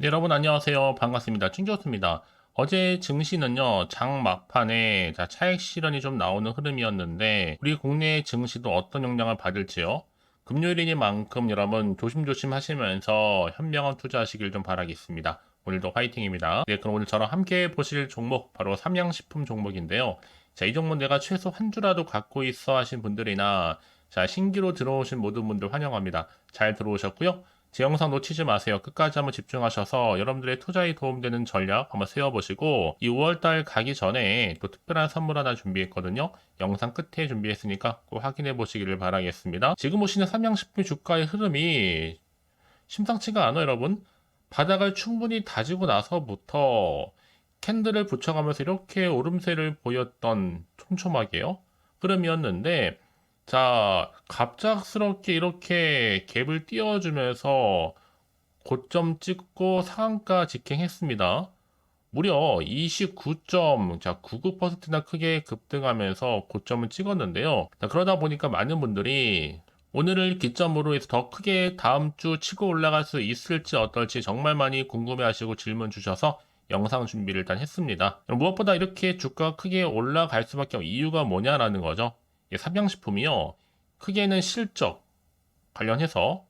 네, 여러분 안녕하세요. 반갑습니다. 춘교수입니다. 어제 증시는요, 장 막판에 자, 차익 실현이 좀 나오는 흐름이었는데, 우리 국내 증시도 어떤 영향을 받을지요? 금요일이니만큼 여러분 조심조심 하시면서 현명한 투자하시길 좀 바라겠습니다. 오늘도 화이팅입니다. 네, 그럼 오늘 저랑 함께 보실 종목, 바로 삼양식품 종목인데요. 자, 이 종목 내가 최소 한 주라도 갖고 있어 하신 분들이나, 자, 신규로 들어오신 모든 분들 환영합니다. 잘 들어오셨고요. 제 영상 놓치지 마세요. 끝까지 한번 집중하셔서 여러분들의 투자에 도움되는 전략 한번 세워보시고 이 5월달 가기 전에 또 특별한 선물 하나 준비했거든요. 영상 끝에 준비했으니까 꼭 확인해 보시기를 바라겠습니다. 지금 보시는 삼양식품 주가의 흐름이 심상치가 않아요, 여러분. 바닥을 충분히 다지고 나서부터 캔들을 붙여가면서 이렇게 오름세를 보였던 촘촘하게요. 흐름이었는데 자, 갑작스럽게 이렇게 갭을 띄워주면서 고점 찍고 상한가 직행했습니다. 무려 29.99%나 크게 급등하면서 고점을 찍었는데요. 자, 그러다 보니까 많은 분들이 오늘을 기점으로 해서 더 크게 다음 주 치고 올라갈 수 있을지 어떨지 정말 많이 궁금해 하시고 질문 주셔서 영상 준비를 일단 했습니다. 무엇보다 이렇게 주가가 크게 올라갈 수밖에 없는 이유가 뭐냐라는 거죠. 삼양식품이요. 크게는 실적 관련해서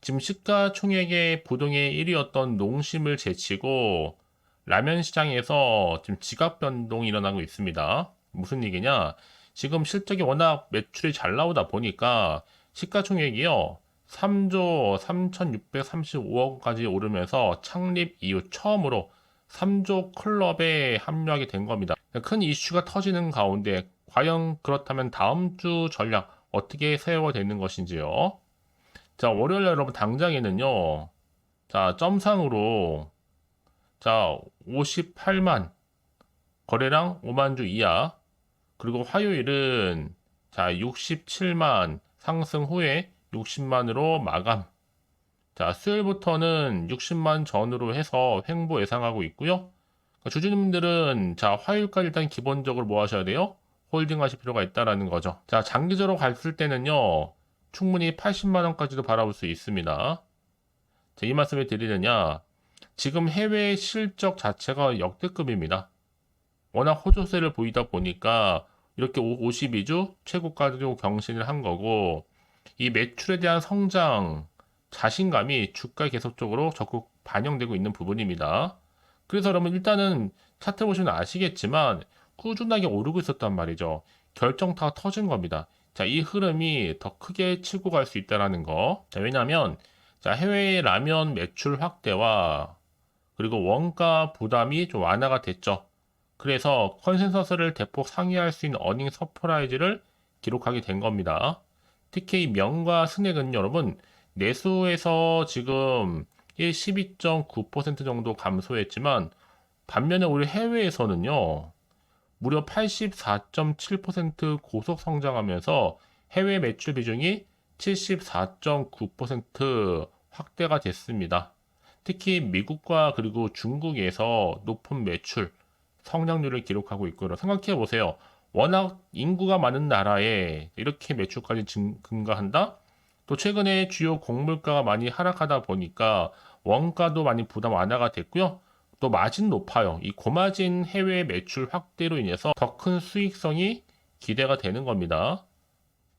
지금 시가총액의 부동의 1위였던 농심을 제치고 라면 시장에서 지금 지각 변동이 일어나고 있습니다. 무슨 얘기냐? 지금 실적이 워낙 매출이 잘 나오다 보니까 시가총액이요. 3조 3,635억까지 오르면서 창립 이후 처음으로 3조 클럽에 합류하게 된 겁니다. 큰 이슈가 터지는 가운데 과연 그렇다면 다음 주 전략 어떻게 세워야 되는 것인지요. 자, 월요일 여러분 당장에는요. 자, 점상으로 자, 58만 거래량 5만 주 이하 그리고 화요일은 자, 67만 상승 후에 60만으로 마감. 자, 수요일부터는 60만 전으로 해서 횡보 예상하고 있고요. 그러니까 주주님들은 자, 화요일까지 일단 기본적으로 뭐 하셔야 돼요? 홀딩 하실 필요가 있다라는 거죠. 자, 장기적으로 갔을 때는요, 충분히 80만 원까지도 바라볼 수 있습니다. 자, 이 말씀을 드리느냐, 지금 해외 실적 자체가 역대급입니다. 워낙 호조세를 보이다 보니까 이렇게 52주 최고가도 경신을 한 거고, 이 매출에 대한 성장, 자신감이 주가에 계속적으로 적극 반영되고 있는 부분입니다. 그래서 여러분 일단은 차트 보시면 아시겠지만 꾸준하게 오르고 있었단 말이죠. 결정타가 터진 겁니다. 자, 이 흐름이 더 크게 치고 갈 수 있다라는 거. 자, 왜냐면 자, 해외 라면 매출 확대와 그리고 원가 부담이 좀 완화가 됐죠. 그래서 컨센서스를 대폭 상회할 수 있는 어닝 서프라이즈를 기록하게 된 겁니다. 특히 명과 스낵은 여러분 내수에서 지금 12.9% 정도 감소했지만 반면에 우리 해외에서는요 무려 84.7% 고속 성장하면서 해외 매출 비중이 74.9% 확대가 됐습니다. 특히 미국과 그리고 중국에서 높은 매출 성장률을 기록하고 있고요. 생각해 보세요. 워낙 인구가 많은 나라에 이렇게 매출까지 증가한다? 또 최근에 주요 곡물가가 많이 하락하다 보니까 원가도 많이 부담 완화가 됐고요. 또 마진 높아요. 이 고마진 해외 매출 확대로 인해서 더 큰 수익성이 기대가 되는 겁니다.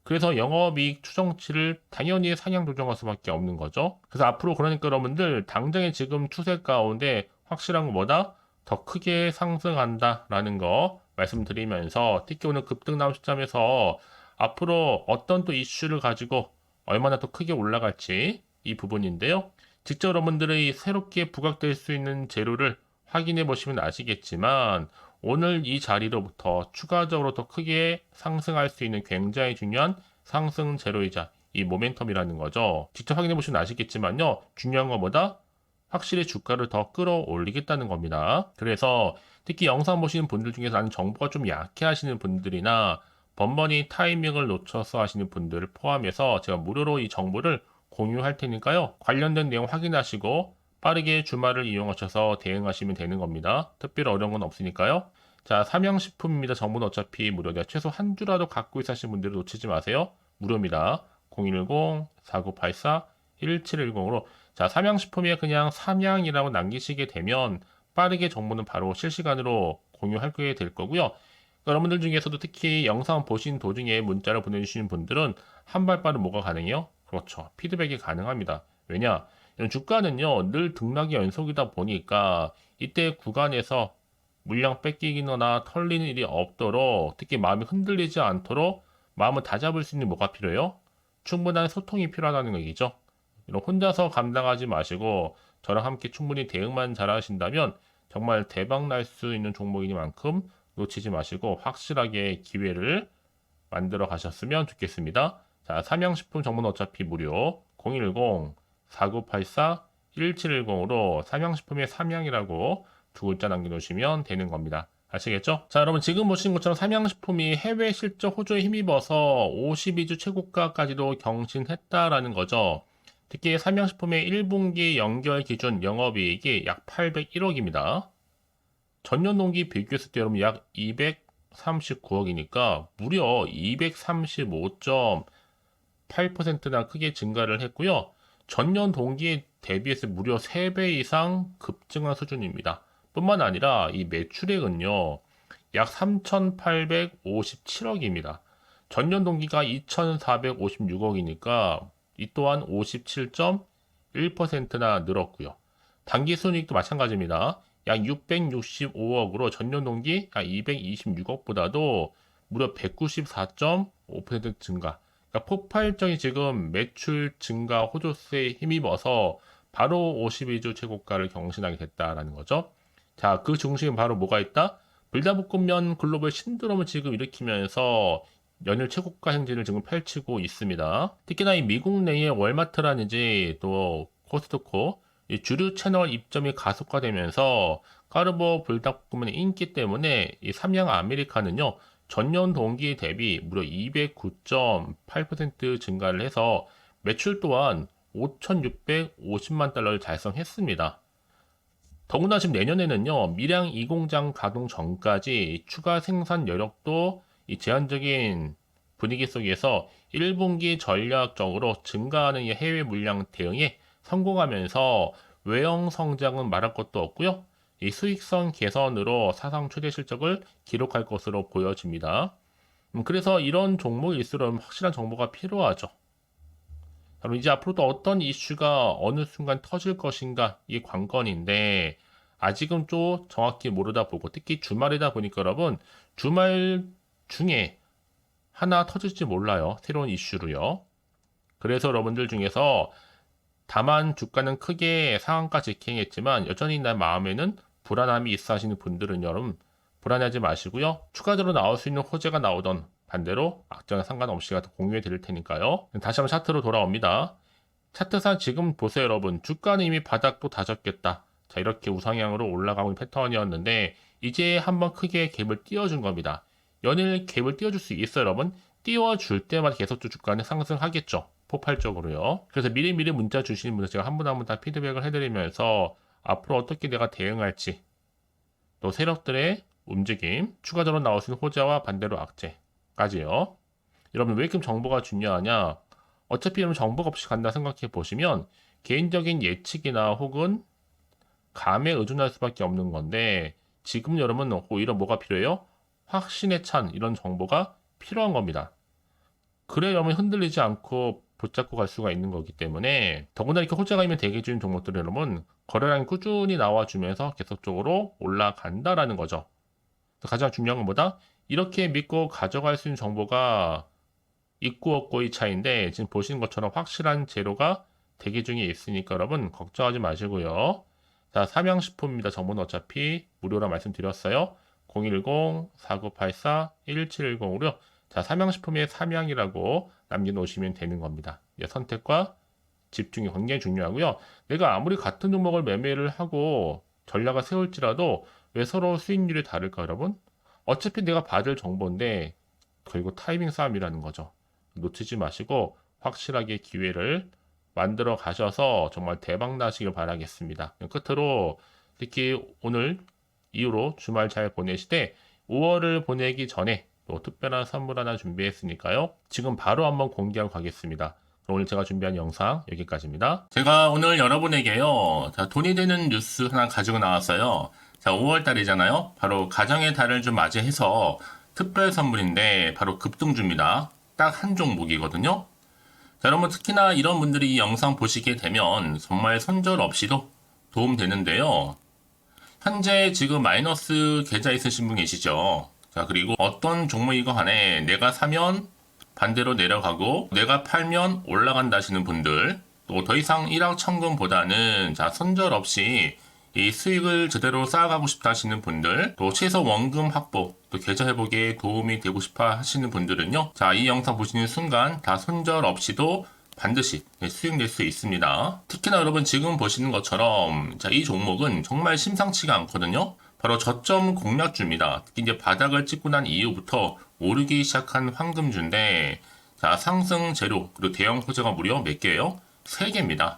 그래서 영업이익 추정치를 당연히 상향 조정할 수밖에 없는 거죠. 그래서 앞으로 그러니까 여러분들 당장에 지금 추세 가운데 확실한 것보다 더 크게 상승한다라는 거 말씀드리면서 특히 오늘 급등 나온 시점에서 앞으로 어떤 또 이슈를 가지고 얼마나 더 크게 올라갈지 이 부분인데요. 직접 여러분들의 새롭게 부각될 수 있는 재료를 확인해 보시면 아시겠지만 오늘 이 자리로부터 추가적으로 더 크게 상승할 수 있는 굉장히 중요한 상승 재료이자 이 모멘텀이라는 거죠. 직접 확인해 보시면 아시겠지만요. 중요한 것보다 확실히 주가를 더 끌어올리겠다는 겁니다. 그래서 특히 영상 보시는 분들 중에서 나는 정보가 좀 약해 하시는 분들이나 번번이 타이밍을 놓쳐서 하시는 분들을 포함해서 제가 무료로 이 정보를 공유할 테니까요. 관련된 내용 확인하시고 빠르게 주말을 이용하셔서 대응하시면 되는 겁니다. 특별히 어려운 건 없으니까요. 자, 삼양식품입니다. 정보는 어차피 무료다. 최소 한 주라도 갖고 있으신 신 분들은 놓치지 마세요. 무료입니다. 010-4984-1710으로 자, 삼양식품에 그냥 삼양이라고 남기시게 되면 빠르게 정보는 바로 실시간으로 공유하게 될 거고요. 여러분들 중에서도 특히 영상 보신 도중에 문자를 보내주시는 분들은 한 발 빠른 뭐가 가능해요? 그렇죠. 피드백이 가능합니다. 왜냐? 주가는요, 늘 등락이 연속이다 보니까 이때 구간에서 물량 뺏기거나 털리는 일이 없도록 특히 마음이 흔들리지 않도록 마음을 다잡을 수 있는 뭐가 필요해요? 충분한 소통이 필요하다는 얘기죠. 이런 혼자서 감당하지 마시고 저랑 함께 충분히 대응만 잘 하신다면 정말 대박 날 수 있는 종목이니만큼 놓치지 마시고 확실하게 기회를 만들어 가셨으면 좋겠습니다. 자, 삼양식품 정보는 어차피 무료 010-4984-1710으로 삼양식품의 삼양이라고 두 글자 남겨놓으시면 되는 겁니다. 아시겠죠? 자, 여러분 지금 보신 것처럼 삼양식품이 해외 실적 호조에 힘입어서 52주 최고가까지도 경신했다라는 거죠. 특히 삼양식품의 1분기 연결 기준 영업이익이 약 801억입니다. 전년 동기 비교했을 때 여러분 약 239억이니까 무려 235.8%나 크게 증가를 했고요. 전년 동기에 대비해서 무려 3배 이상 급증한 수준입니다. 뿐만 아니라 이 매출액은요, 약 3,857억입니다. 전년 동기가 2,456억이니까 이 또한 57.1%나 늘었고요. 단기 순이익도 마찬가지입니다. 약 665억으로 전년 동기 약 226억보다도 무려 194.5% 증가. 그러니까 폭발적인 지금 매출 증가 호조세에 힘입어서 바로 52주 최고가를 경신하게 됐다라는 거죠. 자, 그 중심에 바로 뭐가 있다? 불다볶음면 글로벌 신드롬을 지금 일으키면서 연일 최고가 행진을 지금 펼치고 있습니다. 특히나 이 미국 내의 월마트라든지 또 코스트코 이 주류 채널 입점이 가속화되면서 까르보 불닭볶음면의 인기 때문에 이 삼양 아메리카는요 전년 동기 대비 무려 209.8% 증가를 해서 매출 또한 5,650만 달러를 달성했습니다. 더구나 지금 내년에는요 밀양 2공장 가동 전까지 추가 생산 여력도 이 제한적인 분위기 속에서 1분기 전략적으로 증가하는 이 해외 물량 대응에 성공하면서 외형 성장은 말할 것도 없고요. 이 수익성 개선으로 사상 최대 실적을 기록할 것으로 보여집니다. 음, 그래서 이런 종목일수록 확실한 정보가 필요하죠. 그럼 이제 앞으로도 어떤 이슈가 어느 순간 터질 것인가 이 관건인데 아직은 좀 정확히 모르다 보고 특히 주말이다 보니까 여러분 주말 중에 하나 터질지 몰라요. 새로운 이슈로요. 그래서 여러분들 중에서 다만 주가는 크게 상한가 직행했지만 여전히 내 마음에는 불안함이 있어 하시는 분들은 여러분 불안하지 마시고요. 추가적으로 나올 수 있는 호재가 나오던 반대로 악재와 상관없이 공유해 드릴 테니까요. 다시 한번 차트로 돌아옵니다. 차트상 지금 보세요 여러분. 주가는 이미 바닥도 다졌겠다. 자 이렇게 우상향으로 올라가고 있는 패턴이었는데 이제 한번 크게 갭을 띄워준 겁니다. 연일 갭을 띄워줄 수 있어요 여러분. 띄워줄 때마다 계속 주가는 상승하겠죠. 폭발적으로요. 그래서 미리미리 문자 주시는 분들 제가 한 분 한 분 다 피드백을 해드리면서 앞으로 어떻게 내가 대응할지 또 세력들의 움직임, 추가적으로 나올 수 있는 호재와 반대로 악재까지요. 여러분 왜 이렇게 정보가 중요하냐? 어차피 여러분 정보가 없이 간다 생각해 보시면 개인적인 예측이나 혹은 감에 의존할 수밖에 없는 건데 지금 여러분 오히려 뭐가 필요해요? 확신에 찬 이런 정보가 필요한 겁니다. 그래 여러분 흔들리지 않고 붙잡고 갈 수가 있는 거기 때문에 더구나 이렇게 호재가 있면 대기 중인 종목들이 여러분 거래량이 꾸준히 나와주면서 계속적으로 올라간다라는 거죠. 가장 중요한 건 뭐다? 이렇게 믿고 가져갈 수 있는 정보가 있고 없고의 차이인데 지금 보시는 것처럼 확실한 재료가 대기 중에 있으니까 여러분 걱정하지 마시고요. 자, 삼양식품입니다. 정보는 어차피 무료라 말씀드렸어요. 010-4984-1710으로 자, 삼양식품의 삼양이라고 남겨놓으시면 되는 겁니다. 선택과 집중이 굉장히 중요하고요. 내가 아무리 같은 종목을 매매를 하고 전략을 세울지라도 왜 서로 수익률이 다를까 여러분? 어차피 내가 받을 정보인데 결국 타이밍 싸움이라는 거죠. 놓치지 마시고 확실하게 기회를 만들어 가셔서 정말 대박 나시길 바라겠습니다. 끝으로 특히 오늘 이후로 주말 잘 보내시되 5월을 보내기 전에 또 특별한 선물 하나 준비했으니까요. 지금 바로 한번 공개하고 가겠습니다. 오늘 제가 준비한 영상 여기까지입니다. 제가 오늘 여러분에게요. 자, 돈이 되는 뉴스 하나 가지고 나왔어요. 자, 5월 달이잖아요. 바로 가정의 달을 좀 맞이해서 특별 선물인데 바로 급등주입니다. 딱 한 종목이거든요. 자, 여러분 특히나 이런 분들이 이 영상 보시게 되면 정말 손절 없이도 도움 되는데요. 현재 지금 마이너스 계좌 있으신 분 계시죠? 자, 그리고 어떤 종목이고 간에 내가 사면 반대로 내려가고 내가 팔면 올라간다 하시는 분들 또 더 이상 1억 천금보다는 자, 손절 없이 이 수익을 제대로 쌓아가고 싶다 하시는 분들, 또 최소 원금 확보, 또 계좌 회복에 도움이 되고 싶어 하시는 분들은요. 자, 이 영상 보시는 순간 다 손절 없이도 반드시 네, 수익 낼 수 있습니다. 특히나 여러분 지금 보시는 것처럼 자, 이 종목은 정말 심상치가 않거든요. 바로 저점 공략주입니다. 특히 이제 바닥을 찍고 난 이후부터 오르기 시작한 황금주인데 자, 상승 재료 그리고 대형 호재가 무려 몇 개예요? 3개입니다.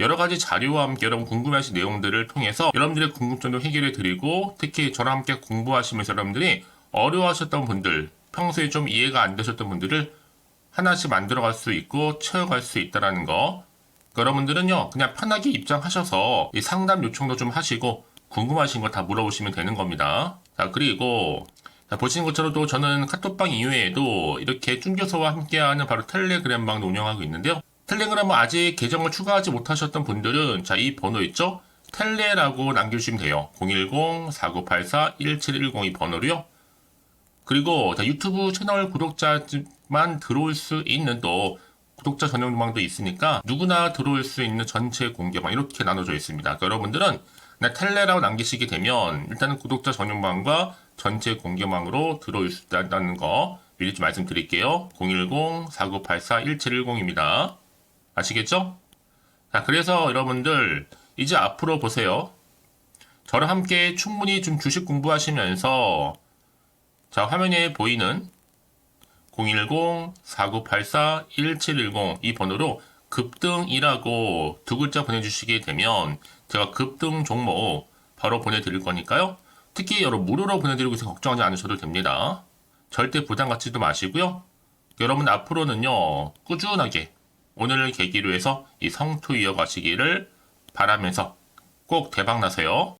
여러 가지 자료와 함께 여러분 궁금해하신 내용들을 통해서 여러분들의 궁금증도 해결해 드리고 특히 저랑 함께 공부하시면서 여러분들이 어려워하셨던 분들 평소에 좀 이해가 안 되셨던 분들을 하나씩 만들어갈 수 있고 채워갈 수 있다라는 거. 여러분들은요 그냥 편하게 입장하셔서 이 상담 요청도 좀 하시고 궁금하신 거 다 물어보시면 되는 겁니다. 자 그리고 자, 보시는 것처럼 또 저는 카톡방 이외에도 이렇게 쭝교서와 함께하는 바로 텔레그램방도 운영하고 있는데요. 텔레그램은 아직 계정을 추가하지 못하셨던 분들은 자 이 번호 있죠? 텔레라고 남겨주시면 돼요. 010-4984-1710 이 번호로요. 그리고 자, 유튜브 채널 구독자만 들어올 수 있는 또 구독자 전용 방도 있으니까 누구나 들어올 수 있는 전체 공개방 이렇게 나눠져 있습니다. 그러니까 여러분들은 그냥 텔레라고 남기시게 되면 일단은 구독자 전용방과 전체 공개방으로 들어올 수 있다는 거 미리 좀 말씀드릴게요. 010-4984-1710입니다. 아시겠죠? 자, 그래서 여러분들 이제 앞으로 보세요. 저랑 함께 충분히 좀 주식 공부하시면서 자, 화면에 보이는 010-4984-1710 이 번호로 급등이라고 두 글자 보내주시게 되면 제가 급등 종목 바로 보내드릴 거니까요. 특히 여러분 무료로 보내드리고 있어 걱정하지 않으셔도 됩니다. 절대 부담 갖지도 마시고요. 여러분 앞으로는요 꾸준하게 오늘을 계기로 해서 이 성투 이어가시기를 바라면서 꼭 대박 나세요.